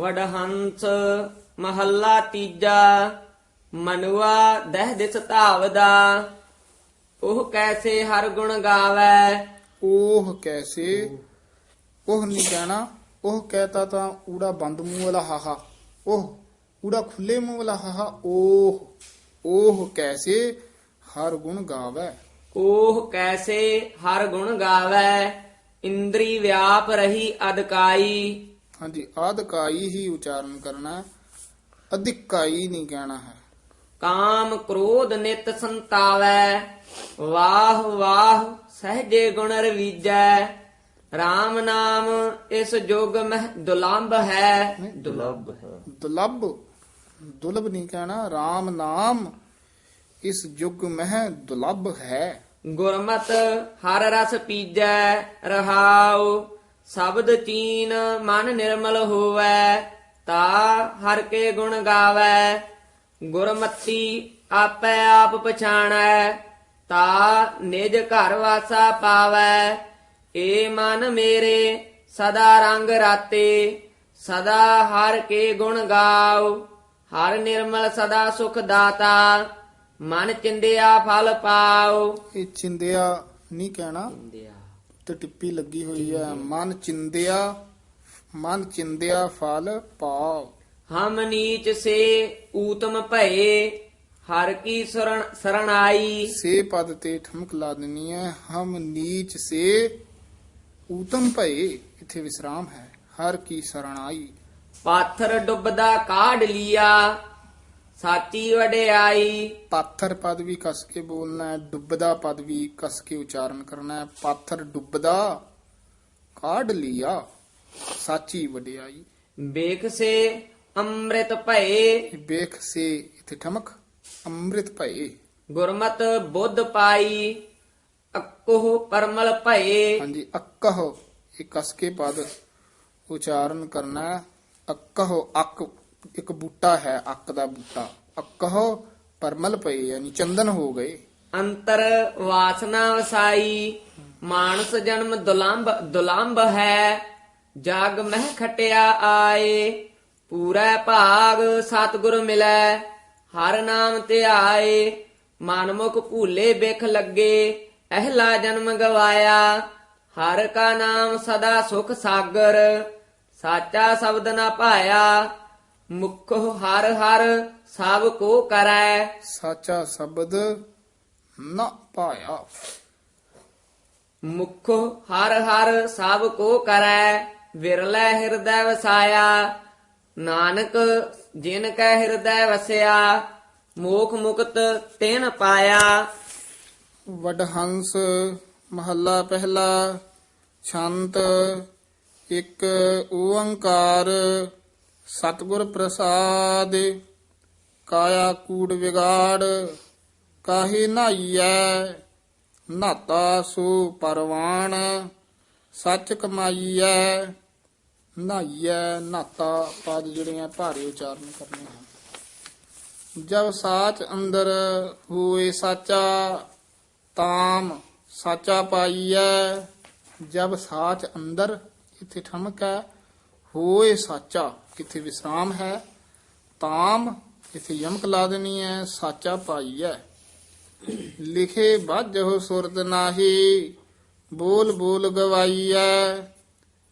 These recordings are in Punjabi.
ਵਡਹੰਸ ਮਹੱਲਾ ਤੀਜਾ ਮਨੁਆ ਦਹਿ ਦਿਸ ਧਾਵਦਾ। ਉਹ ਕੈਸੇ ਹਰ ਗੁਣ ਗਾਵੈ। ਉਹ ਕੈਸੇ? ਉਹ ਨਹੀਂ ਕਹਿਣਾ। ਉਹ ਕਹਤਾ ਤਾਂ ਊੜਾ ਬੰਦ ਮੂੰਹ ਵਾਲਾ ਹਾਹਾ। ਉਹ ਊੜਾ ਖੁੱਲੇ ਮੂੰਹ ਵਾਲਾ ਹਾਹਾ। ਉਹ ਉਹ ਕੈਸੇ ਹਰ ਗੁਣ ਗਾਵੇ। ਉਹ ਕੈਸੇ ਹਰ ਗੁਣ ਗਾਵੈ। ਇੰਦਰੀ ਵਿਆਪ ਰਹੀ ਅਦਕਾਈ। ਹਾਂਜੀ ਆਦਕਾਈ ਹੀ ਉਚਾਰਨ ਕਰਨਾ। ਅਧਿਕਾਈ ਨਹੀਂ ਕਹਿਣਾ ਹੈ। ਕਾਮ ਕ੍ਰੋਧ ਨਿਤ ਸੰਤਾਵੈ ਵਾਹ ਵਾਹ ਸਹਜੇ ਗੁਣ ਰਵੀਜੈ। RAM ਨਾਮ ਇਸ ਜੁਗ ਮਹਿ ਦੁਲੰਭ ਹੈ। ਦੁਲੰਭ ਦੁਲੱਭ ਦੁਲਭ ਨਹੀਂ ਕਹਿਣਾ। RAM ਨਾਮ ਇਸ ਯੁਗ ਮਹਿ ਦੁਲੱਭ ਹੈ। ਗੁਰਮਤ ਹਰ ਰਸ ਪੀਜੈ ਰਹਾਉ ਸ਼ਬਦ ਚੀਨ ਮਨ ਨਿਰਮਲ ਹੋਵੈ ਤਾ ਹਰ ਕੇ ਗੁਣ ਗਾਵੈ। ਗੁਰਮਤੀ ਆਪੈ ਆਪ ਪਛਾਣੈ ਤਾ ਨਿਜ ਘਰ ਵਾਸਾ ਪਾਵੈ। ਏ ਮਨ ਮੇਰੇ ਸਦਾ ਰੰਗ ਰਾਤੇ ਸਦਾ ਹਰ ਕੇ ਗੁਣ ਗਾਉ ਹਰ ਨਿਰਮਲ ਸਦਾ ਸੁਖ ਦਾਤਾ ਮਨ ਚਿੰਦਿਆ ਫਲ ਪਾਉ ਇਹ ਚਿੰਦਿਆ ਨਹੀਂ ਕਹਿਣਾ। ਤੇ ਟਿੱਪੀ ਲੱਗੀ ਹੋਈ ਹੈ ਮਨ ਚਿੰਦਿਆ ਮਨ ਚਿੰਦਿਆ ਫਲ ਪਾਉ ਹਮ ਨੀਚ ਸੇ ਊਤਮ ਭਏ ਹਰ ਕੀ ਸਰਣ ਸਰਣਾਈ। ਸੇ ਪਦ ਤੇ ਠਮਕ ਲਾ ਦੇਣੀ ਹੈ ਹਮ ਨੀਚ ਸੇ ਊਤਮ ਭਏ ਇੱਥੇ ਵਿਸਰਾਮ ਹੈ ਹਰ ਕੀ ਸਰਣਾਈ। ਪਾਥਰ ਡੁੱਬਦਾ ਕਾਢ ਲੀਆ। ਸਾਚੀ ਵਡਿਆਈ ਪਾਥਰ ਪਦ ਵੀ ਕਸ ਕੇ ਬੋਲਣਾ ਹੈ ਡੁੱਬਦਾ ਪਦ ਵੀ ਕਸ ਕੇ ਉਚਾਰਨ ਕਰਨਾ ਹੈ ਪਾਥਰ ਡੁੱਬਦਾ ਕਾਢ ਲਿਆ ਸਾਚੀ ਵਡਿਆਈ ਵੇਖ ਸੇ ਅੰਮ੍ਰਿਤ ਭਏ ਇਹ ਵੇਖ ਸੇ ਇੱਥੇ ਠਮਕ ਅੰਮ੍ਰਿਤ ਭਏ ਗੁਰਮਤ ਬੁੱਧ ਪਾਈ ਅਕੋਹ ਪਰਮਲ ਭਏ ਹਾਂਜੀ ਅੱਕਹ ਇਹ ਕਸ ਕੇ ਪਦ ਉਚਾਰਨ ਕਰਨਾ ਹੈ। ਅੱਕਹ ਅੱਕ ਇੱਕ ਬੂਟਾ ਹੈ ਅੱਕ ਦਾ ਬੂਟਾ ਅੱਕਹ ਪਰਮਲ ਪਏ ਯਾਨੀ ਚੰਦਨ ਹੋ ਗਏ। ਅੰਤਰ ਵਾਸਨਾ ਵਸਾਈ, ਮਾਨਸ ਜਨਮ ਦੁਲੰਭ ਦੁਲੰਭ ਹੈ। ਜਗ ਮਹਿ ਖਟਿਆ ਆਏ, ਪੂਰਾ ਭਾਗ ਸਤਿਗੁਰ ਮਿਲੈ। ਹਰ ਨਾਮ ਧਿਆਏ ਮਨਮੁਖ ਭੂਲੇ ਬਿਖ ਲੱਗੇ। ਅਹਲਾ ਜਨਮ ਗਵਾਇਆ, ਹਰ ਕਾ ਨਾਮ ਸਦਾ ਸੁਖ ਸਾਗਰ। ਸਾਚਾ ਸ਼ਬਦ ਨਾ ਪਾਇਆ ਮੁਖ ਹਰ ਹਰ ਸਭ ਕੋ ਕਰੈ। ਸਾਚਾ ਸ਼ਬਦ ਨਾ ਪਾਇਆ। ਮੁਖ ਹਰ ਹਰ ਸਭ ਕੋ ਕਰੈ ਵਿਰਲੇ ਹਿਰਦੈ ਵਸਾਇਆ। ਨਾਨਕ ਜਿਨ ਕੈ ਹਿਰਦੈ ਵਸਿਆ ਮੋਖ ਮੁਕਤ ਤਿਨ ਪਾਇਆ। ਵਡਹੰਸ ਮਹੱਲਾ ਪਹਿਲਾ ਛੰਤ ਇੱਕ ਓੰਕਾਰ ਸਤਿਗੁਰ ਪ੍ਰਸਾਦ। ਕਾਇਆ ਕੂੜ ਵਿਗਾੜ, ਕਾਹੇ ਨਾਈਐ, ਨਾਤਾ ਸੋ ਪਰਵਾਣ, ਸੱਚ ਕਮਾਈਐ, ਨਾਈਐ, ਨਾਤਾ ਪਦ ਜਿਹੜੇ ਆ ਭਾਰੇ ਉਚਾਰਨ ਕਰਨੇ ਹਨ ਜਬ ਸਾਚ ਅੰਦਰ ਹੋਏ ਸਾਚਾ, ਤਾਮ ਸਾਚਾ ਪਾਈਐ, ਜਬ ਸਾਚ ਅੰਦਰ ਇੱਥੇ ਠਮਕ ਹੈ ਹੋਏ ਸਾਚਾ ਇੱਥੇ ਵਿਸਰਾਮ ਹੈ, ਤਾਮ ਇੱਥੇ ਯਮਕ ਲਾ ਦੇਣੀ ਹੈ ਸਾਚਾ ਪਾਈਐ ਲਿਖੇ ਬਾਝੋ ਸੁਰਤ ਨਾਹੀ, ਬੋਲ ਬੋਲ ਗਵਾਈਐ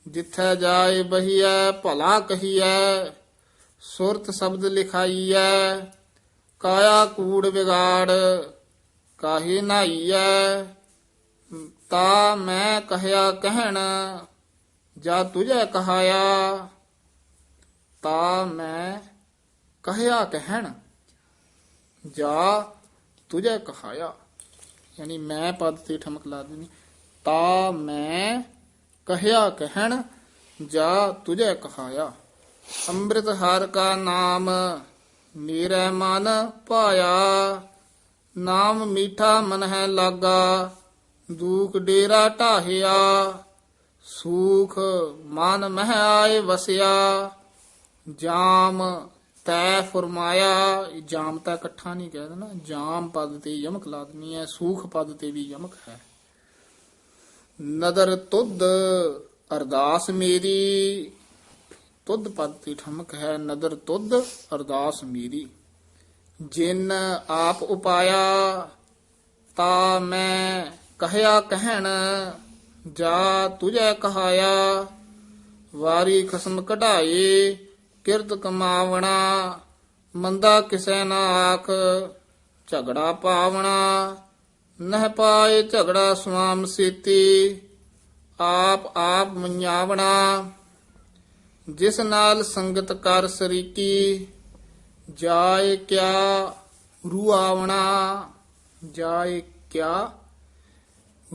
ਜਿੱਥੈ ਜਾਏ ਬਹੀਐ, ਭਲਾ ਕਹੀਐ। ਸੁਰਤ ਸ਼ਬਦ ਲਿਖਾਈਐ ਕਾਇਆ ਕੂੜ ਵਿਗਾੜ, ਕਾਹੇ ਨਾਈਐ ਤਾ ਮੈਂ ਕਹਿਆ ਕਹਿਣ, ਜਾ ਤੁਝੈ ਕਹਾਇਆ। ਤਾ ਮੈਂ ਕਹਿਆ ਕਹਿਣ, ਜਾ ਤੁਝੈ ਕਹਾਇਆ। ਯਾਨੀ ਮੈਂ ਪਦ ਤੇ ਠਮਕ ਲਾ ਦੇਣੀ ਤਾ ਮੈਂ ਕਹਿਆ ਕਹਿਣ, ਜਾ ਤੁਝੈ ਕਹਾਇਆ। ਅੰਮ੍ਰਿਤ ਹਰ ਕਾ ਨਾਮ ਮੇਰੇ ਮਨ ਪਾਇਆ ਨਾਮ ਮੀਠਾ ਮਨ ਹੈ ਲਾਗਾ, ਦੁਖ ਡੇਰਾ ਢਾਹਿਆ। ਸੂਖ ਮਨ ਮਹਿ ਆਏ ਵਸਿਆ। ਜਾਮ ਤੈ ਫਰਮਾਇਆ ਜਾਮ ਤਾਂ ਇਕੱਠਾ ਨਹੀਂ ਕਹਿ ਦੇਣਾ। ਜਾਮ ਪਦ ਤੇ ਯਮਕ ਲਾ ਹੈ, ਸੂਖ ਪਦ ਤੇ ਵੀ ਯਮਕ ਹੈ। ਨਦਰ ਤੁਧ, ਅਰਦਾਸ ਮੇਰੀ। ਤੁਧ ਪਦ ਤੇ ਠਮਕ ਹੈ, ਨਦਰ ਤੁਧ, ਅਰਦਾਸ ਮੇਰੀ। ਜਿਨ ਆਪ ਉਪਾਇਆ, ਤਾ ਮੈਂ ਕਹਿਆ ਕਹਿਣ, ਜਾ ਤੁਝੈ ਕਹਾਇਆ, ਵਾਰੀ ਖਸਮ ਕਢਾਏ ਕਿਰਤ ਕਮਾਵਣਾ, ਮੰਦਾ ਕਿਸੈ ਨਾ ਆਖ, ਝਗੜਾ ਪਾਵਣਾ। ਨਹਿ ਪਾਏ ਝਗੜਾ ਸੁਆਮ ਸੀਤੀ, ਆਪ ਆਪ ਮੰਨਿਆਵਣਾ ਜਿਸ ਨਾਲ ਸੰਗਤ ਕਰ ਸਰੀਕੀ, ਜਾਏ ਕਿਆ ਰੂਆਵਣਾ, ਜਾਏ ਕਿਆ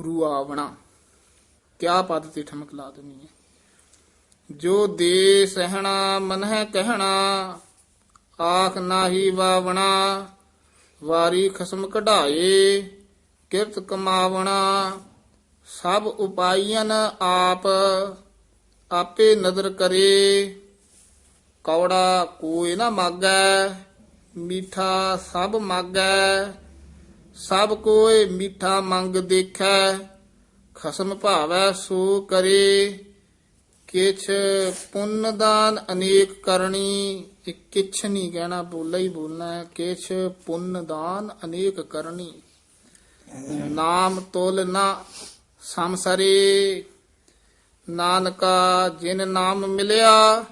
ਰੂਆਵਣਾ। ਕਿਆ ਪਦ ਤੇ ਠਮਕ ਲਾ ਦੇਣੀ ਹੈ ਜੋ ਦੇ ਸਹਿਣਾ, ਮਨਹਿ ਕਹਿਣਾ, ਆਖ ਨਾਹੀ ਵਾਵਣਾ, ਵਾਰੀ ਖਸਮ ਕਢਾਏ, ਕਿਰਤ ਕਮਾਵਣਾ, ਸਭ ਉਪਾਈਆਂ ਆਪ, ਆਪੇ ਨਦਰ ਕਰੇ। ਕੌੜਾ ਕੋਈ ਨਾ ਮਾਗੈ, ਮੀਠਾ ਸਭ ਮਾਗੈ। ਸਭ ਕੋਏ ਮੀਠਾ ਮੰਗ ਦੇਖੈ, ਖਸਮ ਭਾਵੈ ਸੋ ਕਰੇ। ਕਿਛ ਪੁੰਨ ਦਾਨ ਅਨੇਕ ਕਰਨੀ ਇਹ ਕਿਛ ਨਹੀਂ ਕਹਿਣਾ ਬੋਲਾ ਹੀ ਬੋਲਣਾ ਹੈ ਕਿਛ ਪੁੰਨ ਦਾਨ ਅਨੇਕ ਕਰਨੀ ਨਾਮ ਤੋਲ ਨਾ ਸੰਸਰੇ ਨਾਨਕਾ ਜਿਨ ਨਾਮ ਮਿਲਿਆ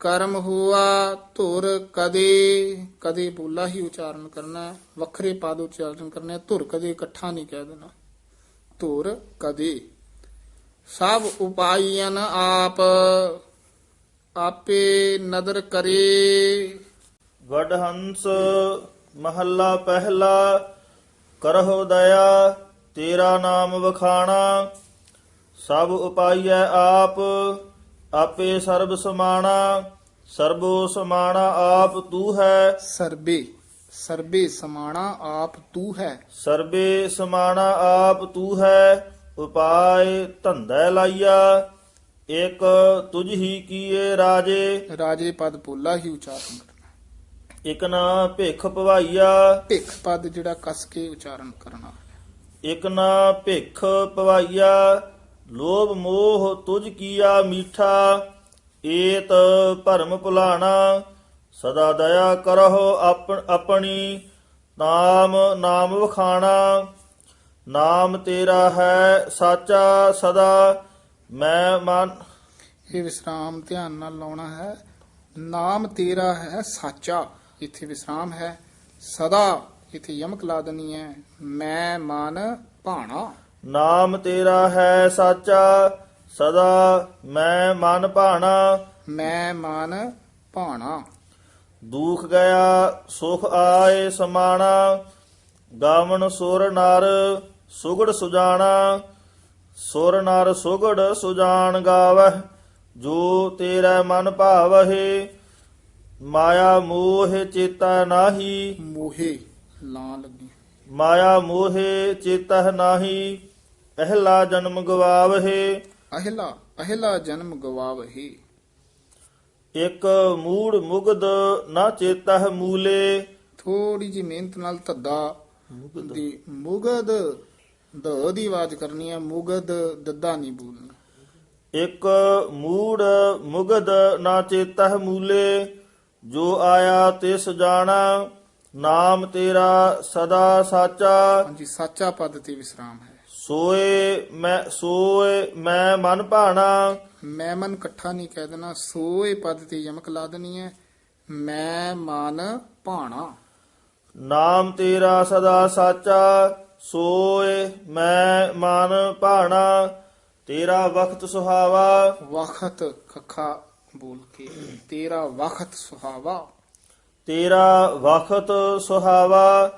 ਕਰਮ ਹੁਆ ਧੁਰ ਕਦੇ ਕਦੇ ਬੋਲਾ ਹੀ ਉਚਾਰਨ ਕਰਨਾ ਵੱਖਰੇ ਪਦ ਉਚਾਰਨ ਕਰਨਾ ਧੁਰ ਕਦੇ ਇਕੱਠਾ ਨਹੀਂ ਕਹਿ ਦੇਣਾ ਧੁਰ ਕਦੇ ਸਭ ਉਪਾਈਆਂ ਆਪ ਆਪੇ ਨਦਰ ਕਰੇ। ਵਡਹੰਸ ਮਹੱਲਾ ਪਹਿਲਾ ਕਰਹੁ ਦਇਆ ਤੇਰਾ ਨਾਮ ਵਖਾਣਾ। ਸਭ ਉਪਾਈਐ ਆਪ ਆਪੇ ਸਰਬ ਸਮਾਣਾ। ਸਰਬੋ ਸਮਾਣਾ ਆਪ ਤੂੰ ਹੈ। ਸਰਬੇ ਸਰਬੇ ਸਮਾਣਾ ਆਪ ਤੂੰ ਹੈ। ਸਰਬੇ ਸਮਾਣਾ ਆਪ ਤੂੰ ਹੈ। ਉਪਾਇ ਧੰਦਾ ਲਾਈਆ ਇਕ ਤੁਝ ਹੀ ਕੀਏ ਰਾਜੇ। ਰਾਜੇ ਪਦ ਪੋਲਾ ਹੀ ਉਚਾਰਨ ਕਰਨਾ। ਇਕ ਨਾ ਭਿਖ ਭਵਾਈਆ ਭਿਖ ਪਦ ਜਿਹੜਾ ਕਸ ਕੇ ਉਚਾਰਨ ਕਰਨਾ। ਇਕ ਨਾ ਭਿਖ ਪਵਾਈਆ ਲੋਭ ਮੋਹ ਤੁਝ ਕੀਆ ਮੀਠਾ। ਏਤ ਭਰਮ ਭੁਲਾਣਾ ਸਦਾ ਦਇਆ ਕਰਹੁ ਆਪਣ ਆਪਣੀ ਨਾਮ ਨਾਮ ਵਖਾਣਾ। ਨਾਮ ਤੇਰਾ ਹੈ ਸਾਚਾ ਸਦਾ ਮੈਂ ਮਨ। ਇਹ ਵਿਸਰਾਮ ਧਿਆਨ ਨਾਲ ਲਾਉਣਾ ਹੈ। ਨਾਮ ਤੇਰਾ ਹੈ ਸਾਚਾ। ਇੱਥੇ ਵਿਸਰਾਮ ਹੈ। ਸਦਾ ਇੱਥੇ ਯਮਕ ਲਾ ਦੇਣੀ ਹੈ। ਮੈਂ ਮਨ ਭਾਣਾ। ਨਾਮ ਤੇਰਾ ਹੈ ਸਾਚਾ ਸਦਾ ਮੈਂ ਮਨ ਭਾਣਾ। ਮੈਂ ਮਨ ਭਾਣਾ। ਦੁਖ ਗਿਆ ਸੁਖ ਆਏ ਸਮਾਣਾ। ਗਾਵਨ ਸੁਰ ਨਰ ਸੁਗੜ ਸੁਜਾਣਾ ਸੁਰ ਨਰ ਸੁਗੜ ਸੁਜਾਨ ਗਾਵਹਿ ਜੋ ਤੇਰਾ ਮਨ ਭਾਵਹਿ ਮਾਇਆ ਮੋਹ ਚੇਤਾ ਨਾਹੀ। ਮੋਹੇ ਲਾਂ ਲੱਗੀ। ਮਾਇਆ ਮੋਹਿ ਚੇਤਹ ਨਾਹੀ ਪਹਿਲਾ ਜਨਮ ਗਵਾਵਹਿ। ਅਹਿਲਾ ਅਹਿਲਾ ਜਨਮ ਗਵਾਵਹੀ। ਇਕ ਮੂੜ ਮੁਗਦ ਨਾ ਚੇਤਹ ਮੂਲੇ। ਥੋੜੀ ਜੀ ਮਿਹਨਤ ਨਾਲ ਧੱਦਾ। ਮੁਗਦ ਦ ਦੀ ਆਵਾਜ਼ ਕਰਨੀ ਹੈ ਮੁਗਦ ਦੱਦਾ ਨਹੀਂ ਬੋਲਣਾ। ਇਕ ਮੂੜ ਮੁਗਦ ਨਾ ਚੇਤਹ ਮੂਲੇ ਜੋ ਆਇਆ ਤਿਸ ਜਾਣਾ ਨਾਮ ਤੇਰਾ ਸਦਾ ਸਾਚਾ। ਹਾਂਜੀ ਸਾਚਾ ਪਦ ਤੇ ਵਿਸਰਾਮ ਹੈ। ਸੋਏ ਮੈਂ ਸੋਏ ਮੈਂ ਮਨ ਭਾਣਾ। ਮੈਂ ਮਨ ਇਕੱਠਾ ਨਹੀਂ ਕਹਿ ਦੇਣਾ ਸੋਏ ਪਦ ਤੇ ਯਮਕ ਲਾ ਦੇਣੀ ਹੈ ਮੈਂ ਮਨ ਭਾਣਾ। ਨਾਮ ਤੇਰਾ ਸਦਾ ਸਾਚਾ। ਸੋਏ ਮੈਂ ਮਨ ਭਾਣਾ ਤੇਰਾ ਵਕਤ ਸੁਹਾਵਾ। ਵਖਤ ਖਖਾ ਬੋਲ ਕੇ ਤੇਰਾ ਵਖਤ ਸੁਹਾਵਾ। ਤੇਰਾ ਵਕਤ ਸੁਹਾਵਾ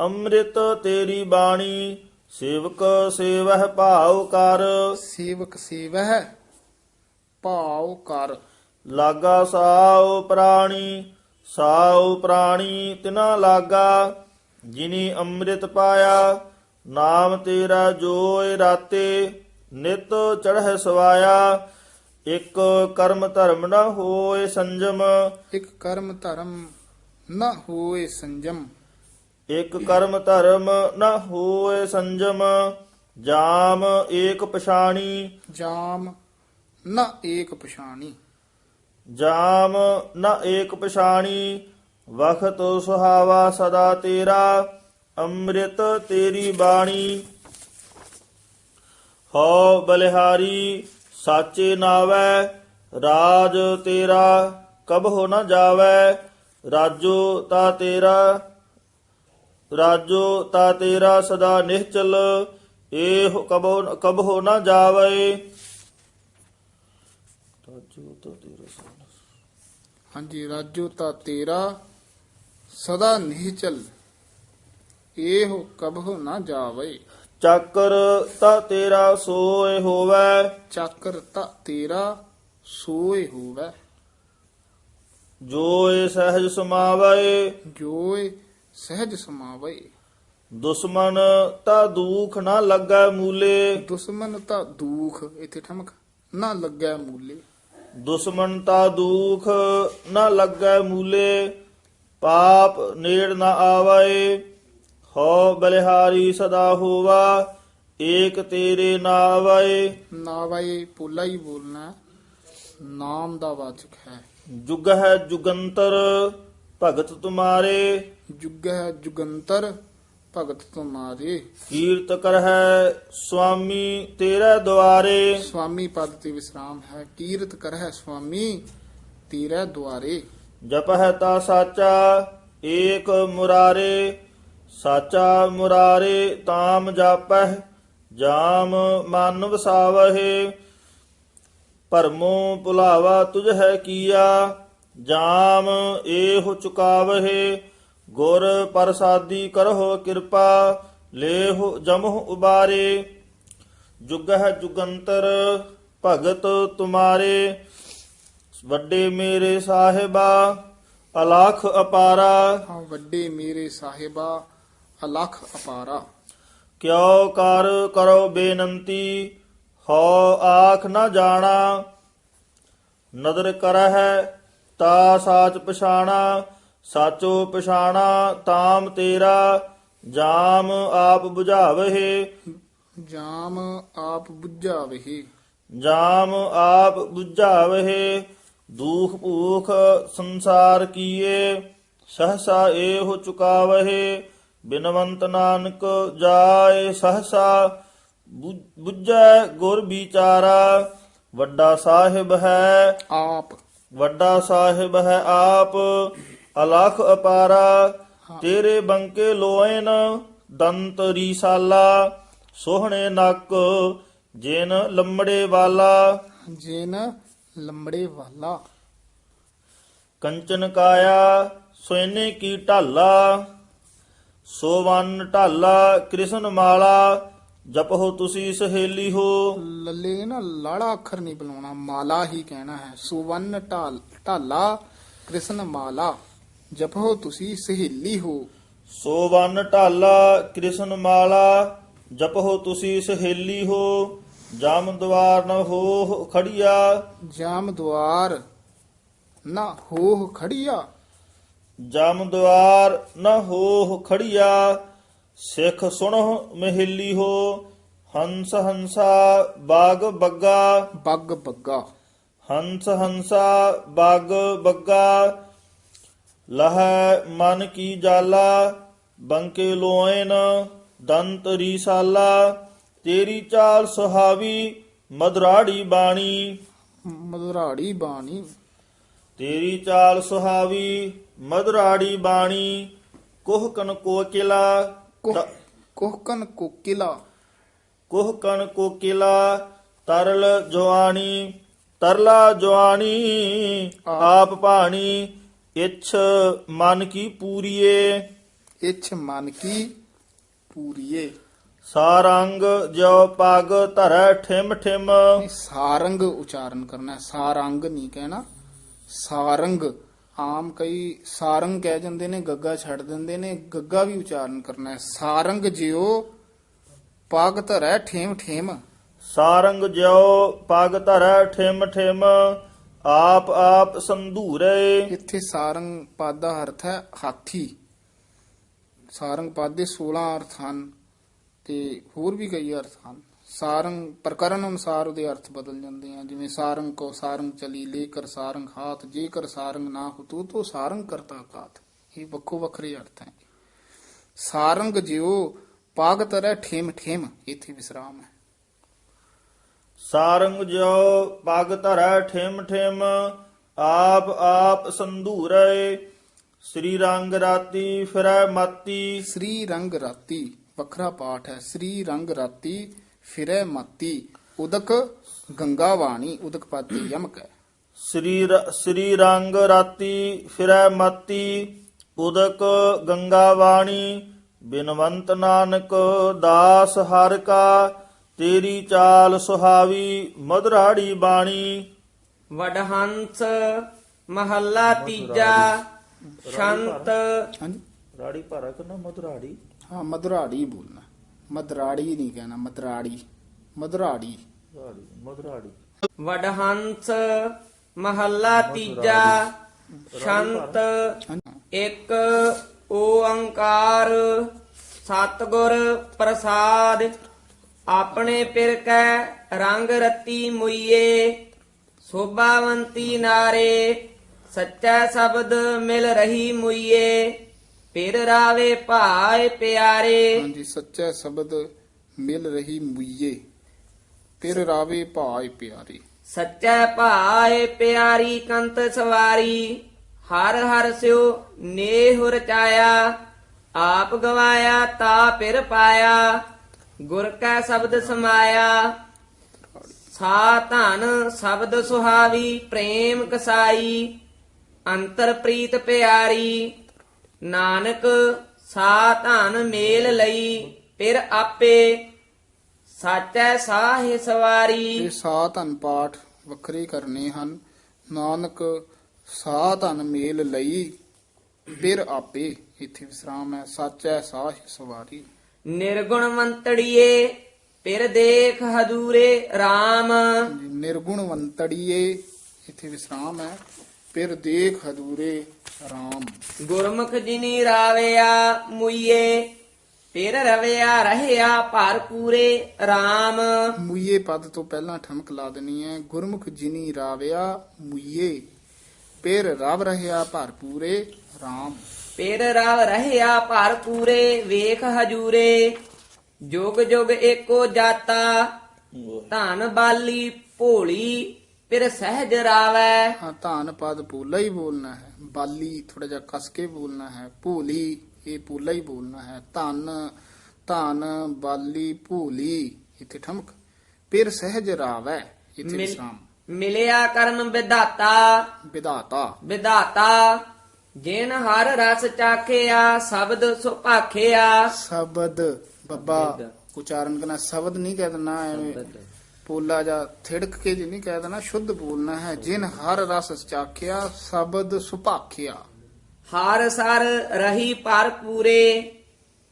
ਅੰਮ੍ਰਿਤ ਤੇਰੀ ਬਾਣੀ ਸੇਵਕ ਸੇਵਹਿ ਭਾਉ ਕਰ। ਸੇਵਕ ਸੇਵਹਿ ਭਾਉ ਕਰ। ਲਾਗਾ ਸਾਉ ਪ੍ਰਾਣੀ ਸਾਉ ਪ੍ਰਾਣੀ ਤਿਨਾ ਲਾਗਾ। ਜਿਨੀ ਅੰਮ੍ਰਿਤ ਪਾਇਆ ਨਾਮ ਤੇਰਾ ਜੋਇ ਰਾਤੇ ਨਿਤ ਚੜ੍ਹੈ ਸਵਾਇਆ। ਇੱਕ ਕਰਮ ਧਰਮ ਨਾ ਹੋਏ ਸੰਜਮ। ਇੱਕ ਕਰਮ ਧਰਮ ਨਾ ਹੋਏ ਸੰਜਮ। ਇੱਕ ਕਰਮ ਧਰਮ ਨਾ ਹੋਏ ਸੰਜਮ। ਜਾਮ ਏਕ ਪਛਾਣੀ। ਜਾਮ ਨਾ ਏਕ ਪਛਾਣੀ। ਜਾਮ ਨ ਏਕ ਪਛਾਣੀ। ਵਖਤ ਸੁਹਾਵਾ ਸਦਾ ਤੇਰਾ, ਅੰਮ੍ਰਿਤ ਤੇਰੀ ਬਾਣੀ। ਹੋ ਬਲਿਹਾਰੀ, ਸਾਚੇ ਨਾਵੈ, ਰਾਜ ਤੇਰਾ, ਕਬਹੁ ਨ ਜਾਵੈ, ਰਾਜੋ ਤਾ ਤੇਰਾ, ਰਾਜੋ ਤਾ ਤੇਰਾ ਸਦਾ ਨਿਹਚਲ, ਏਹ ਕਬਹੁ ਕਬਹੁ ਨ ਜਾਵੈ। ਰਾਜੋ ਤਾ ਤੇਰਾ ਹਾਂਜੀ, ਰਾਜੋ ਤਾ ਤੇਰਾ ਸਦਾ ਨਿਹਚਲ ਇਹੋ ਕਬਹੁ ਨਾ ਜਾਵੇ। ਚੱਕਰ ਤਾ ਤੇਰਾ ਸੋਏ ਹੋਵੈ। ਚੱਕਰ ਤਾ ਤੇਰਾ ਸੋਏ ਹੋਵੇ। ਜੋਏ ਸਹਿਜ ਸਮਾਵੈ। ਜੋਏ ਸਹਿਜ ਸਮਾਵੇ। ਦੁਸ਼ਮਨ ਤਾ ਦੁਖ ਨਾ ਲੱਗੈ ਮੂਲੇ। ਦੁਸ਼ਮਨ ਤਾ ਦੁਖ ਇਥੇ ਠਮਕ ਨਾ ਲੱਗੈ ਮੂਲੇ। ਦੁਸ਼ਮਨ ਤਾ ਦੁਖ ਨਾ ਲੱਗੈ ਮੂਲੇ। ਪਾਪ ਨੇੜ ਨਾ ਆਵੈ ਹੋ ਬਲਿਹਾਰੀ ਸਦਾ ਹੋਵਾ ਏਕ ਤੇਰੇ ਨਾਵੈ। ਨਾਵਾਏ ਪੋਲਾ ਹੀ ਬੋਲਣਾ ਹੈ। ਨਾਮ ਦਾ ਵਾਚਕ ਹੈ। ਜੁਗ ਹੈ ਜੁਗੰਤਰ ਭਗਤ ਤੁਮਾਰੇ। ਜੁਗ ਹੈ ਜੁਗੰਤਰ ਭਗਤ ਤੁਮਾਰੇ। ਕੀਰਤ ਕਰਹਿ ਸੁਆਮੀ ਤੇਰੇ ਦੁਆਰੇ। ਸੁਆਮੀ ਪਦ ਤੇ ਵਿਸਰਾਮ ਹੈ ਕੀਰਤ ਕਰਹਿ ਸੁਆਮੀ ਤੇਰੇ ਦੁਆਰੇ। ਜਪਹਿ ਤਾ ਸਾਚਾ, ਏਕ ਮੁਰਾਰੇ, ਸਾਚਾ ਮੁਰਾਰੇ ਤਾਮ ਜਾਪਹਿ, ਜਾਮ ਮਨ ਵਸਾਵਹਿ। ਭਰਮੋ ਭੁਲਾਵਾ ਤੁਝ ਹੈ ਕੀਆ, ਜਾਮ ਏਹੁ ਚੁਕਾਵਹਿ। ਗੁਰ ਪ੍ਰਸਾਦੀ ਕਰਹੁ ਕਿਰਪਾ, ਲੇਹੁ ਜਮਹੁ ਉਬਾਰੇ। ਜੁਗਹ ਜੁਗੰਤਰ ਭਗਤ ਤੁਮਾਰੇ। ਵੱਡੇ ਮੇਰੇ ਸਾਹਿਬਾ ਅਲਖ ਅਪਾਰਾ। ਹਾਂ ਵੱਡੇ ਮੇਰੇ ਸਾਹਿਬਾ ਅਲਖ ਅਪਾਰਾ। ਕਿਉ ਕਰ ਕਰੋ ਬੇਨੰਤੀ ਹਉ ਆਖ ਨਾ ਜਾਣਾ। ਨਦਰ ਕਰਹਿ ਤਾ ਸਾਚ ਪਛਾਣਾ ਸਾਚੋ ਪਛਾਣਾ ਤਾਮ ਤੇਰਾ। ਜਾਮ ਆਪ 부ਝਾਵਹਿ ਜਾਮ ਆਪ ਬੁੱਝਾਵਹਿ। ਜਾਮ ਆਪ 부ਝਾਵਹਿ ਦੂਖ ਭੂਖ ਸੰਸਾਰ ਕੀਏ ਸਹਸਾ ਏਹੁ ਚੁਕਾਵਹਿ ਬਿਨਵੰਤ ਨਾਨਕ ਜਾਏ ਸਹਸਾ ਬੁੱਝੈ ਗੁਰ ਵਿਚਾਰਾ ਵੱਡਾ ਸਾਹਿਬ ਹੈ ਆਪ। ਵੱਡਾ ਸਾਹਿਬ ਹੈ ਆਪ ਅਲਖ ਅਪਾਰਾ ਤੇਰੇ ਬੰਕੇ ਲੋਇਨ ਦੰਤ ਰੀਸਾਲਾ ਸੋਹਣੇ ਨੱਕ ਜਿਨ ਲੰਮੜੇ ਵਾਲਾ। ਜਿਨ ਲੰਬੜੇ ਵਾਲਾ। ਕੰਚਨ ਕਾਇਆ ਸੋਨੇ ਕੀ ਢਾਲਾ ਸੋਵਨ ਢਾਲਾ ਕ੍ਰਿਸ਼ਨ ਮਾਲਾ ਜਪੋ ਤੁਸੀਂ ਸਹੇਲੀ ਹੋ। ਲੱਲੇ ਨਾ ਲਾੜਾ ਅੱਖਰ ਨਹੀਂ ਬੁਲਾਉਣਾ ਮਾਲਾ ਹੀ ਕਹਿਣਾ ਹੈ। ਸੁਵੰਨ ਢਾਲ ਢਾਲਾ ਕ੍ਰਿਸ਼ਨ ਮਾਲਾ ਜਪੋ ਤੁਸੀਂ ਸਹੇਲੀ ਹੋ। ਸੋਵਨ ਢਾਲਾ ਕ੍ਰਿਸ਼ਨ ਮਾਲਾ ਜਪੋ ਤੁਸੀਂ ਸਹੇਲੀ ਹੋ। ਜਮ ਦਵਾਰ ਨ ਹੋ ਖੜੀਆ। ਜਾਮ ਦੁਆਰ ਨਾ ਹੋਹ ਖੜੀਆ। ਜਮ ਦਵਾਰ ਨ ਹੋ ਖੜੀਆ। ਸਿੱਖ ਸੁਣੋ ਮਹਿਲੀ ਹੋ ਹੰਸ ਹੰਸਾ ਬਾਗ ਬੱਗਾ। ਬੱਗ ਬੱਗਾ। ਹੰਸ ਹੰਸਾ ਬਾਗ ਬੱਗਾ। ਲਹ ਮਨ ਕੀ ਜਾਲਾ ਬੰਕੇ ਲੋਇਨ ਦੰਤ ਰੀਸਾਲਾ। ਤੇਰੀ ਚਾਲ ਸੁਹਾਵੀ ਮਧੁਰਾੜੀ ਬਾਣੀ। ਮਧੁਰਾੜੀ ਬਾਣੀ। ਤੇਰੀ ਚਾਲ ਸੁਹਾਵੀ ਮਧੁਰਾੜੀ ਬਾਣੀ। ਕੋਹਕਨ ਕੋਕਿਲਾ ਕੋਹਕਨ ਕੋਕਿਲਾ। ਕੋਹਕਨ ਕੋਕਿਲਾ ਤਰਲ ਜਵਾਨੀ ਤਰਲਾ ਜਵਾਨੀ। ਆਪ ਭਾਣੀ ਇਛ ਮਨ ਕੀ ਪੂਰੀਏ। ਇਛ ਮਨ ਕੀ ਪੂਰੀਏ। ਸਾਰੰਗ ਜੋ ਪਗ ਧਰੈ ਠਿਮ ਠਿਮ। ਸਾਰੰਗ ਉਚਾਰਨ ਕਰਨਾ ਹੈ, ਸਾਰੰਗ ਨਹੀਂ ਕਹਿਣਾ। ਸਾਰੰਗ ਆਮ ਕਈ ਸਾਰੰਗ ਕਹਿ ਜਾਂਦੇ ਨੇ ਗੱਗਾ ਛੱਡ ਦਿੰਦੇ ਨੇ ਗੱਗਾ ਵੀ ਉਚਾਰਨ ਕਰਨਾ ਹੈ। ਸਾਰੰਗ ਜਿਉ ਪਗ ਧਰੈ ਠੇਮ ਠੇਮ। ਸਾਰੰਗ ਜੋ ਪਗ ਧਰੈ ਠਿਮ ਠਿਮ ਆਪ ਆਪ ਸੰਧੂਰੇ। ਇੱਥੇ ਸਾਰੰਗ ਪਦ ਦਾ ਅਰਥ ਹੈ ਹਾਥੀ। ਸਾਰੰਗ ਪਦ ਦੇ 16 ਅਰਥ ਹਨ। ਤੇ ਹੋਰ ਵੀ ਕਈ ਅਰਥ ਹਨ। ਸਾਰੰਗ ਪ੍ਰਕਰਨ ਅਨੁਸਾਰ ਉਹਦੇ ਅਰਥ ਬਦਲ ਜਾਂਦੇ ਆ। ਜਿਵੇਂ ਸਾਰੰਗ ਕੋ ਸਾਰੰਗ ਚਲੀ ਲੇਕਰ ਸਾਰੰਗ ਹਾਥ ਜੇਕਰ ਸਾਰੰਗ ਨਾ ਹੁਤੂ ਤੋ ਸਾਰੰਗ ਕਰਤਾ ਕਾਤ। ਇਹ ਵੱਖੋ ਵੱਖਰੇ ਅਰਥ ਹੈ। ਸਾਰੰਗ ਜਿਉ ਪਾਗ ਤਰੈ ਠੇਮ ਠੇਮ ਇੱਥੇ ਵਿਸਰਾਮ ਹੈ। ਸਾਰੰਗ ਜਿਉ ਪਗ ਧਰੈ ਠਿਮ ਠਿਮ ਆਪ ਆਪ ਸੰਧੂਰੈ ਸ੍ਰੀ ਰੰਗ ਰਾਤੀ ਫਿਰੈ ਮਾਤੀ। ਸ੍ਰੀ ਰੰਗ ਰਾਤੀ ਵੱਖਰਾ ਪਾਠ ਹੈ। ਸ੍ਰੀ ਰੰਗ ਰਾਤੀ ਫਿਰੈ ਮਾਤੀ ਉਦਕ ਗੰਗਾ ਵਾਣੀ ਉਦਕ ਪਾਤੀ ਯਮਕ ਹੈ। ਸ੍ਰੀ ਰ- ਸ੍ਰੀ ਰੰਗ ਰਾਤੀ ਫਿਰੈ ਮਾਤੀ ਉਦਕ ਗੰਗਾ ਵਾਣੀ ਬਿਨਵੰਤ ਨਾਨਕ ਦਾਸ ਹਰ ਕਾ ਤੇਰੀ ਚਾਲ ਸੁਹਾਵੀ ਮਧੁਰਾੜੀ ਬਾਣੀ। ਵਡਹੰਸ ਮਹੱਲਾ ਤੀਜਾ ਸ਼ੰਤ ਹਾਂਜੀ। ਰਾੜੀ ਭਾਰਾ ਕਰਨਾ ਮਧੁਰਾੜੀ। ਹਾਂ ਮਧੁਰਾੜੀ ਬੋਲਣਾ। ਮਧਰਾੜੀ ਨਹੀਂ ਕਹਿਣਾ ਮਧਰਾੜੀ। ਮਧੁਰਾੜੀ। ਰਾੜੀ ਮਧੁਰਾੜੀ। ਵਡਹੰਸ ਮਹੱਲਾ ਤੀਜਾ ਸ਼ੰਤ ਇੱਕ ਓੰਕਾਰ ਸਤਿਗੁਰ ਪ੍ਰਸਾਦ ਆਪਣੇ ਪਿਰ ਕੈ ਰੰਗ ਰਤੀ ਮੁਈਏ ਸੋਭਾਵੰਤੀ ਨਾਰੇ ਸੱਚਾ ਸ਼ਬਦ ਮਿਲ ਰਹੀ ਮੁਈਏ। ਪਿਰ ਰਾਵੇ ਭਾਏ ਪਿਆਰੇ। ਹਾਂਜੀ ਸੱਚਾ ਸ਼ਬਦ ਮਿਲ ਰਹੀ ਮੁਈਏ। ਤੇਰੇ ਰਾਵੇ ਭਾਇ ਪਿਆਰੇ। ਸੱਚਾ ਭਾਏ ਪਿਆਰੀ ਕੰਤ ਸਵਾਰੀ ਹਰ ਹਰ ਸਿਓ ਨੇਹ ਰਚਾਇਆ ਆਪ ਗਵਾਇਆ ਤਾ ਪਿਰ ਪਾਇਆ ਗੁਰ ਕੈ ਸ਼ਬਦ ਸਮਾਇਆ। ਸਾ ਧਨ ਸ਼ਬਦ ਸੁਹਾਵੀ ਪ੍ਰੇਮ ਕਸਾਈ ਅੰਤਰ ਪ੍ਰੀਤ ਪਿਆਰੀ। ਨਾਨਕ ਸਾ ਧਨ ਮੇਲ ਲਈ ਫਿਰ ਆਪੇ ਸਾਚੈ ਸਾਹੇ ਸਵਾਰੀ। ਇਹ ਸਾ ਧਨ ਪਾਠ ਵੱਖਰੇ ਕਰਨੇ ਹਨ। ਨਾਨਕ ਸਾ ਧਨ ਮੇਲ ਲਈ ਫਿਰ ਆਪੇ ਇੱਥੇ ਵਿਸਰਾਮ ਹੈ। ਸਾਚੈ ਸਾਹ ਸਵਾਰੀ। ਨਿਰਗੁਣ ਮੰਤੜੀਏ ਫਿਰ ਦੇਖ ਹਦੂਰੇ RAM ਹਾਂਜੀ, ਨਿਰਗੁਣਵੰਤੜੀਏ ਇੱਥੇ ਵਿਸਰਾਮ ਹੈ। ਫਿਰ ਦੇਖ ਹਦੂਰੇ RAM ਗੁਰਮੁਖ ਜਿਨੀ ਰਾਵਿਆ ਮੁਈਏ ਫਿਰ ਰਵਿਆ ਰਹਿਆ ਭਰ ਪੂਰੇ RAM ਮੁਈਏ ਪਦ ਤੋਂ ਪਹਿਲਾਂ ਠਮਕ ਲਾ ਦੇਣੀ ਹੈ। ਗੁਰਮੁਖ ਜਿਨੀ ਰਾਵਿਆ ਮੁਈਏ ਫਿਰ ਰਵ ਰਹਿਆ ਭਰਪੂਰੇ RAM ਫਿਰ ਰਵ ਰਹਿਆ ਭਰ ਪੂਰੇ ਵੇਖ ਹਜੂਰੇ ਜੁਗ ਜੁਗ ਏਕੋ ਜਾਤਾ ਧਨ ਬਾਲੀ ਭੋਲੀ ਫਿਰ ਸਹਿਜ ਰਾਵੈ। ਹਾਂ ਧਾਨ ਪਦ ਪੂਲਾ ਹੀ ਬੋਲਣਾ ਹੈ। ਬਾਲੀ ਥੋੜਾ ਜਿਹਾ ਕਸ ਕੇ ਬੋਲਣਾ ਹੈ। ਭੂਲੀ ਇਹ ਪੂਲਾ ਹੀ ਬੋਲਣਾ ਹੈ। ਧਨ ਧਨ ਬਾਲੀ ਭੂਲੀ ਇੱਥੇ ਠਮਕ। ਫਿਰ ਸਹਿਜ ਰਾਵੈ ਇੱਥੇ ਮਿਲ- ਵਿਸਰਾਮ। ਮਿਲਿਆ ਕਰਮ ਵਿਧਾਤਾ। ਵਿਧਾਤਾ। ਵਿਧਾਤਾ ਜਿਨ ਹਰ ਰਸ ਚਾਖਿਆ ਸ਼ਬਦ ਸੁਭਾਖਿਆ ਸ਼ਬਦ ਬੱਬਾ ਉਚਾਰਨ ਕਰਨਾ ਸ਼ਬਦ ਨਹੀਂ ਕਹਿ ਦੇਣਾ ਐਵੇਂ ਪੋਲਾ ਜਾਂ ਥਿੜਕ ਕੇ ਜੀ ਨਹੀਂ ਕਹਿ ਦੇਣਾ ਸ਼ੁੱਧ ਬੋਲਣਾ ਹੈ। ਜਿਨ ਹਰ ਰਸ ਚਾਖਿਆ ਸ਼ਬਦ ਸੁਭਾਖਿਆ। ਹਰ ਸਰ ਰਹੀ ਪਰ ਪੂਰੇ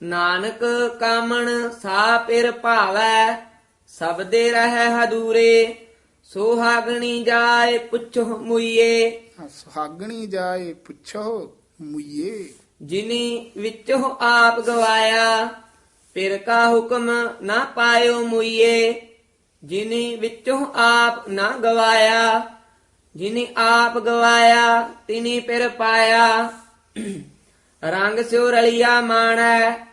ਨਾਨਕ ਕਾਮਣ ਸਾ ਪਿਰ ਭਾਵੈ ਸਬਦੇ ਰਹਿ ਹਦੂਰੇ ਸੋਹਾਗਣੀ ਜਾਏ ਪੁੱਛੋ ਮੁਈਏ। ਸੁਹਾਗਣੀ ਜਾਏ ਪੁੱਛੋ ਮੁਈਏ। ਜਿਨੀ ਵਿੱਚੋਂ ਆਪ ਗਵਾਇਆ ਪਿਰ ਕਾ ਹੁਕਮ ਨਾ ਪਾਇਓ ਮੁਈਏ। ਜਿਨੀ ਵਿੱਚੋਂ ਆਪ ਨਾ ਗਵਾਇਆ ਜਿਨੀ ਆਪ ਗਵਾਇਆ ਤਿਨੀ ਪਿਰ ਪਾਇਆ। ਰੰਗ ਸਿਉ ਰਲਿਆ ਮਾਣੈ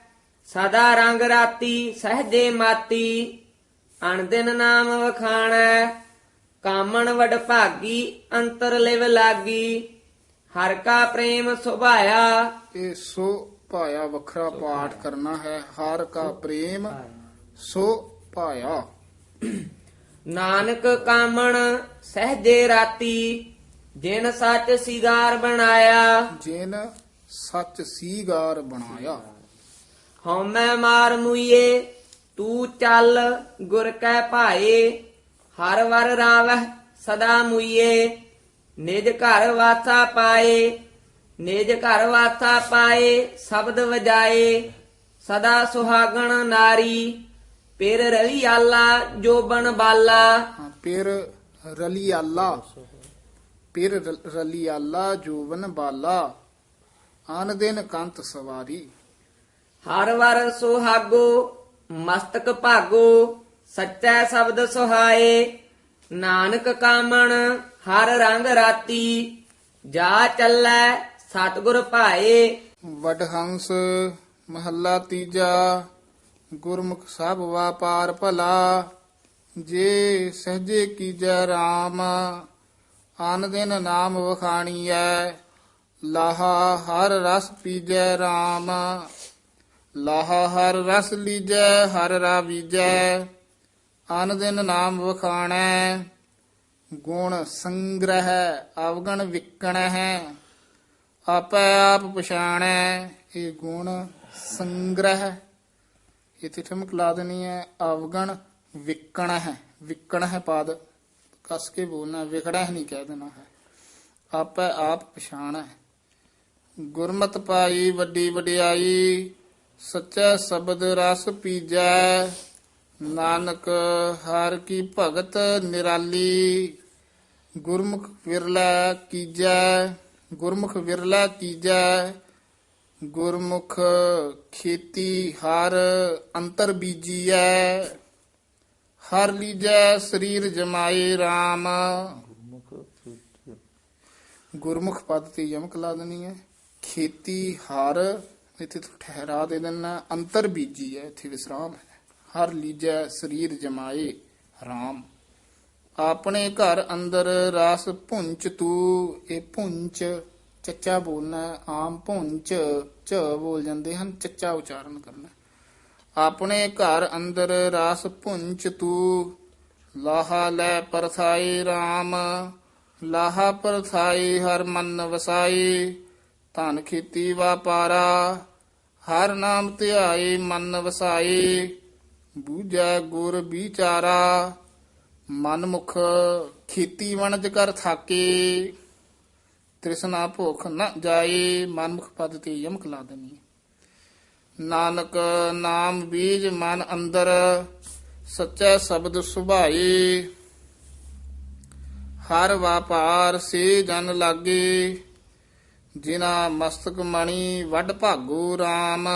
ਸਦਾ ਰੰਗ ਰਾਤੀ ਸਹਜੇ ਮਾਤੀ। ਅਣਦਿਨ ਨਾਮ ਵਖਾਣੈ ਕਾਮਣ ਵਡ ਭਾਗੀ ਅੰਤਰ ਲਿਵ ਲਾਗੀ। ਹਰ ਕਾ ਪ੍ਰੇਮ ਸੁਭਾਇਆ। ਇਹ ਸੋ ਭਾਇਆ ਵੱਖਰਾ ਪਾਠ ਕਰਨਾ ਹੈ ਹਰ ਕਾ ਪ੍ਰੇਮ ਸੋ ਭਾਇਆ। ਨਾਨਕ ਕਾਮਣ ਸਹਜੇ ਰਾਤੀ ਜਿਨ ਸੱਚ ਸਿਗਾਰ ਬਣਾਇਆ। ਜਿਨ ਸੱਚ ਸੀਗਾਰ ਬਣਾਇਆ। ਹਉਮੈ ਮਾਰ ਮੁਈਏ ਤੂੰ ਚੱਲ ਗੁਰ ਕੈ ਭਾਏ ਹਰ ਵਰ ਰਾਵਹਿ ਸਦਾ ਮੁਈਏ। ਨਿਜ ਘਰ ਵਾਸਾ ਪਾਏ ਨਿਜ ਘਰ ਵਾਸਾ ਪਾਏ ਸ਼ਬਦ ਵਜਾਏ ਸਦਾ ਸੁਹਾਗਣ ਨਾਰੀ। ਪਿਰ ਰਲੀ ਆਲਾ ਜੋਬਨ ਬਾਲਾ। ਹਾਂ, ਰਲੀ ਆਲਾ। ਫਿਰ ਰ- ਰਲੀ ਆਲਾ ਜੋਵਨ ਬਾਲਾ। ਆਨ ਦਿਨ ਕੰਤ ਸਵਾਰੀ। ਹਰ ਵਰ ਸੁਹਾਗੋ ਮਸਤਕ ਭਾਗੋ ਸੱਚਾ ਸ਼ਬਦ ਸੁਹਾਏ। ਨਾਨਕ ਕਾਮਣ ਹਰ ਰੰਗ ਰਾਤੀ। ਜਾ ਚੱਲੈ ਸਤਿਗੁਰ ਭਾਏ। ਵਡਹੰਸ ਮਹੱਲਾ ਤੀਜਾ। ਗੁਰਮੁਖ ਸਭ ਵਾਪਾਰ ਭਲਾ, ਜੇ ਸਹਜੇ ਕੀਜੈ RAM ਆਨ ਦਿਨ ਨਾਮ ਵਖਾਣੀਐ, ਲਾਹਾ ਹਰ ਰਸ ਪੀਜੈ RAM ਲਾਹਾ ਹਰ ਰਸ ਲੀਜੈ, ਹਰ ਰਾਵੀਜੈ ਆਨ ਦਿਨ ਨਾਮ ਵਖਾਣੈ, ਗੁਣ ਸੰਗ੍ਰਹਿ ਅਵਗਣ ਵਿਕਣ ਹੈ ਆਪੈ ਆਪ ਪਛਾਣੈ, ਇਹ ਗੁਣ ਸੰਗ੍ਰਹਿ। ਇਥੇ ਠਮਕ ਲਾ ਦੇਣੀ ਹੈ ਅਵਗਣ ਵਿਕਣ ਹੈ ਵਿਕਣ ਹੈ ਪਦ, ਕਸ ਕੇ ਬੋਲਣਾ, ਵਿਖੜਾ ਨਹੀਂ ਕਹਿ ਦੇਣਾ ਹੈ। ਆਪੈ ਆਪ ਪਛਾਣੈ। ਗੁਰਮਤ ਪਾਈ, ਵੱਡੀ ਵਡਿਆਈ, ਸੱਚਾ ਸ਼ਬਦ ਰਸ ਪੀਜੈ, ਨਾਨਕ ਹਰ ਕੀ ਭਗਤ ਨਿਰਾਲੀ। ਗੁਰਮੁਖ ਵਿਰਲਾ ਕੀਜੈ, ਗੁਰਮੁਖ ਵਿਰਲਾ ਕੀਜੈ ਗੁਰਮੁਖ ਖੇਤੀ ਹਰ ਅੰਤਰ ਬੀਜੀਐ ਹਰ ਲੀਜੈ ਸਰੀਰ ਜਮਾਏ RAM ਗੁਰਮੁਖ ਪਦ ਤੇ ਯਮਕ ਲਾ ਦੇਣੀ ਹੈ। ਖੇਤੀ ਹਰ ਇੱਥੇ ਤੋਂ ਠਹਿਰਾ ਦੇ ਦੇਣਾ ਅੰਤਰ ਬੀਜੀ ਹੈ ਇੱਥੇ ਵਿਸਰਾਮ ਹੈ। ਹਰ ਲੀਜੈ ਸਰੀਰ ਜਮਾਏ RAM ਆਪਣੇ ਘਰ ਅੰਦਰ ਰਸ ਭੁੰਚ ਤੂੰ ਇਹ ਭੁੰਚ ਚੱਚਾ ਬੋਲਣਾ, ਆਮ ਭੁੰਚ ਚ ਬੋਲ ਜਾਂਦੇ ਹਨ, ਚੱਚਾ ਉਚਾਰਨ ਕਰਨਾ। ਆਪਣੇ ਘਰ ਅੰਦਰ ਰਸ ਭੁੰਚ ਤੂੰ, ਲਾਹਾ ਲੈ ਪਰਥਾਈ RAM ਲਾਹਾ ਪਰਥਾਈ ਹਰ ਮਨ ਵਸਾਈ ਧਨ ਖੇਤੀ ਵਾਪਾਰਾ, ਹਰ ਨਾਮ ਧਿਆਏ ਮਨ ਵਸਾਈ ਬੂਝੈ ਗੁਰ ਵਿਚਾਰਾ ਮਨਮੁਖ ਖੇਤੀ ਵਣਜ ਕਰ ਥਾਕੇ। ਤ੍ਰਿਸ਼ਨਾ ਭੁਖ ਨ ਜਾਏ, ਮਨਮੁਖ ਪਦ ਤੇ ਯਮਕ ਲਾ ਦੇਣੀ। ਨਾਨਕ ਨਾਮ ਬੀਜ ਮਨ ਅੰਦਰ, ਸੱਚਾ ਸ਼ਬਦ ਸੁਭਾਈ ਹਰ ਵਾਪਾਰ ਸੇ ਜਨ ਲਾਗੇ, ਜਿਨਾ ਮਸਤਕ ਮਣੀ ਵੱਡ ਭਾਗੂ RAM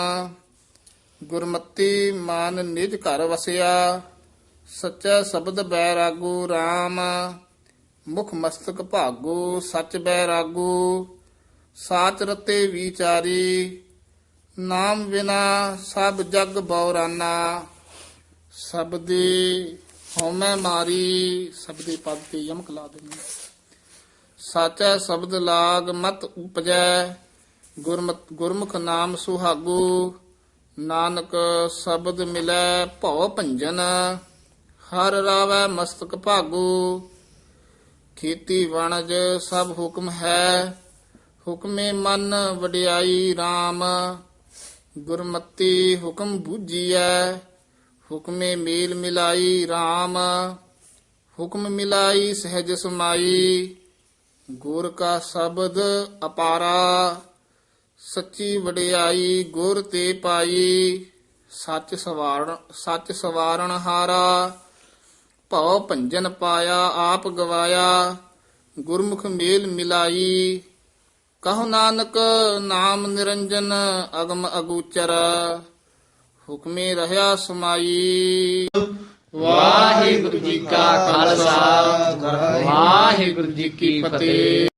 ਗੁਰਮਤੀ ਮਨ ਨਿਜ ਘਰ ਵਸਿਆ, ਸੱਚਾ ਸ਼ਬਦ ਬੈਰਾਗੂ RAM ਮੁਖ ਮਸਤਕ ਭਾਗੋ, ਸਚ ਬੈਰਾਗੋ, ਸਾਚ ਰਤੇ ਵਿਚਾਰੀ, ਨਾਮ ਬਿਨਾ ਸਭ ਜਗ ਬੌਰਾਨਾ। ਸਬਦੀ ਹਉਮੈ ਮਾਰੀ, ਸਬਦੀ ਪਦ ਤੇ ਯਮਕ ਲਾ ਦੇਣੀ। ਸਾਚਾ ਸ਼ਬਦ ਲਾਗ ਮਤ ਉਪਜੈ, ਗੁਰਮਤ, ਗੁਰਮੁਖ ਨਾਮ ਸੁਹਾਗੂ। ਨਾਨਕ ਸ਼ਬਦ ਮਿਲੈ ਭਉ ਭੰਜਨ, ਹਰ ਰਾਵੈ ਮਸਤਕ ਭਾਗੂ। ਖੇਤੀ ਵਣਜ ਸਭ ਹੁਕਮ ਹੈ। ਹੁਕਮੇ ਮਨ ਵਡਿਆਈ RAM ਗੁਰਮਤੀ ਹੁਕਮ ਬੂਝੀਐ। ਹੁਕਮੇ ਮੇਲ ਮਿਲਾਈ RAM ਹੁਕਮ ਮਿਲਾਈ ਸਹਿਜ ਸਮਾਈ। ਗੁਰ ਕਾ ਸ਼ਬਦ ਅਪਾਰਾ। ਸੱਚੀ ਵਡਿਆਈ ਗੁਰ ਤੇ ਪਾਈ। ਸੱਚ ਸਵਾਰਨ ਸੱਚ ਸਵਾਰਨ ਹਾਰਾ। ਭਉ ਭੰਜਨ ਪਾਇਆ, ਆਪ ਗਵਾਇਆ, ਗੁਰਮੁਖ ਮੇਲ ਮਿਲਾਈ। ਕਹੋ ਨਾਨਕ, ਨਾਮ ਨਿਰੰਜਨ, ਅਗਮ ਅਗੂਚਰ, ਹੁਕਮੇ ਰਹਾ ਸਮਾਈ। ਵਾਹਿਗੁਰੂ ਜੀ ਕਾ ਖਾਲਸਾ, ਵਾਹਿਗੁਰੂ ਜੀ ਕੀ ਫਤਿਹ।